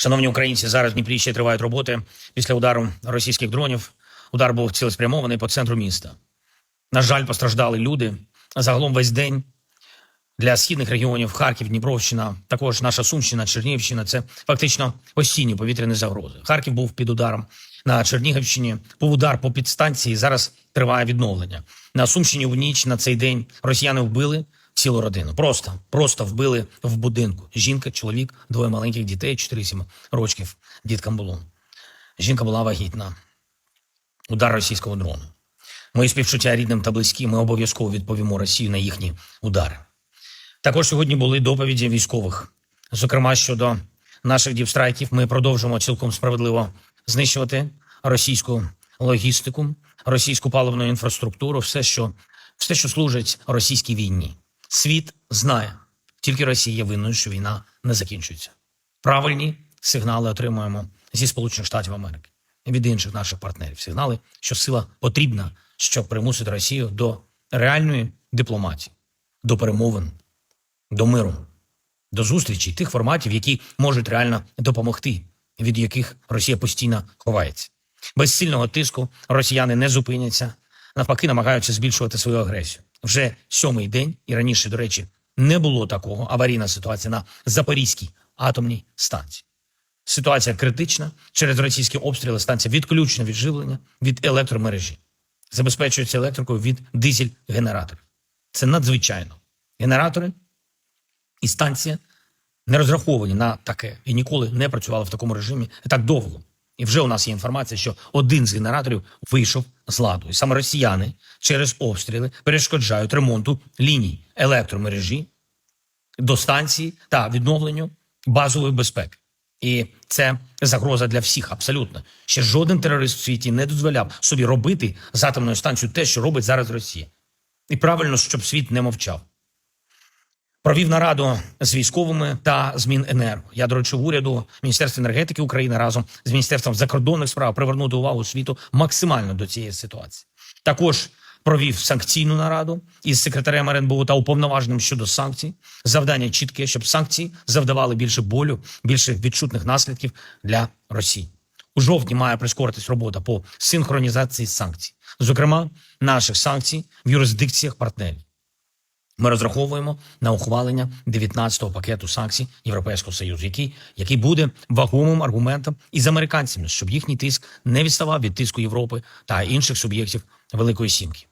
Шановні українці, зараз в Дніпрі ще тривають роботи після удару російських дронів. Удар був цілеспрямований по центру міста. На жаль, постраждали люди. Загалом весь день для східних регіонів Харків, Дніпровщина, також наша Сумщина, Чернігівщина це фактично постійні повітряні загрози. Харків був під ударом на Чернігівщині, був удар по підстанції. Зараз триває відновлення. На Сумщині в ніч на цей день росіяни вбили цілу родину. Просто, просто вбили в будинку. Жінка, чоловік, двоє маленьких дітей, 4-7 років діткам було. Жінка була вагітна. Удар російського дрону. Мої співчуття рідним та близьким. Ми обов'язково відповімо Росію на їхні удари. Також сьогодні були доповіді військових. Зокрема, щодо наших діпстрайків, ми продовжуємо цілком справедливо знищувати російську логістику, російську паливну інфраструктуру, все, що, все, що служить російській війні. Світ знає, тільки Росія винною, що війна не закінчується. Правильні сигнали отримуємо зі Сполучених Штатів Америки від інших наших партнерів. Сигнали, що сила потрібна, щоб примусити Росію до реальної дипломатії, до перемовин, до миру, до зустрічі тих форматів, які можуть реально допомогти, від яких Росія постійно ховається. Без сильного тиску росіяни не зупиняться, навпаки, намагаються збільшувати свою агресію. Вже сьомий день, і раніше, до речі, не було такого аварійна ситуація на Запорізькій атомній станції. Ситуація критична. Через російські обстріли станція відключена від живлення від електромережі. Забезпечується електрикою від дизель-генераторів. Це надзвичайно. Генератори і станція не розраховані на таке і ніколи не працювали в такому режимі так довго. І вже у нас є інформація, що один з генераторів вийшов з ладу. І саме росіяни через обстріли перешкоджають ремонту ліній електромережі до станції та відновленню базової безпеки. І це загроза для всіх абсолютно. Ще жоден терорист в світі не дозволяв собі робити з атомною станцією те, що робить зараз Росія. І правильно, щоб світ не мовчав. Провів нараду з військовими та з Міненерго. Я доручив уряду Міністерства енергетики України разом з Міністерством закордонних справ привернути увагу світу максимально до цієї ситуації. Також провів санкційну нараду із секретарем РНБО та уповноваженим щодо санкцій. Завдання чітке, щоб санкції завдавали більше болю, більше відчутних наслідків для Росії. У жовтні має прискоритись робота по синхронізації санкцій, зокрема наших санкцій в юрисдикціях партнерів. Ми розраховуємо на ухвалення 19-го пакету санкцій Європейського союзу, який, який буде вагомим аргументом із американцями, щоб їхній тиск не відставав від тиску Європи та інших суб'єктів Великої Сімки.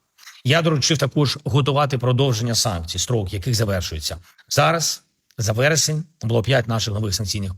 Я доручив також готувати продовження санкцій, строк яких завершується зараз. За вересень було п'ять наших нових санкційних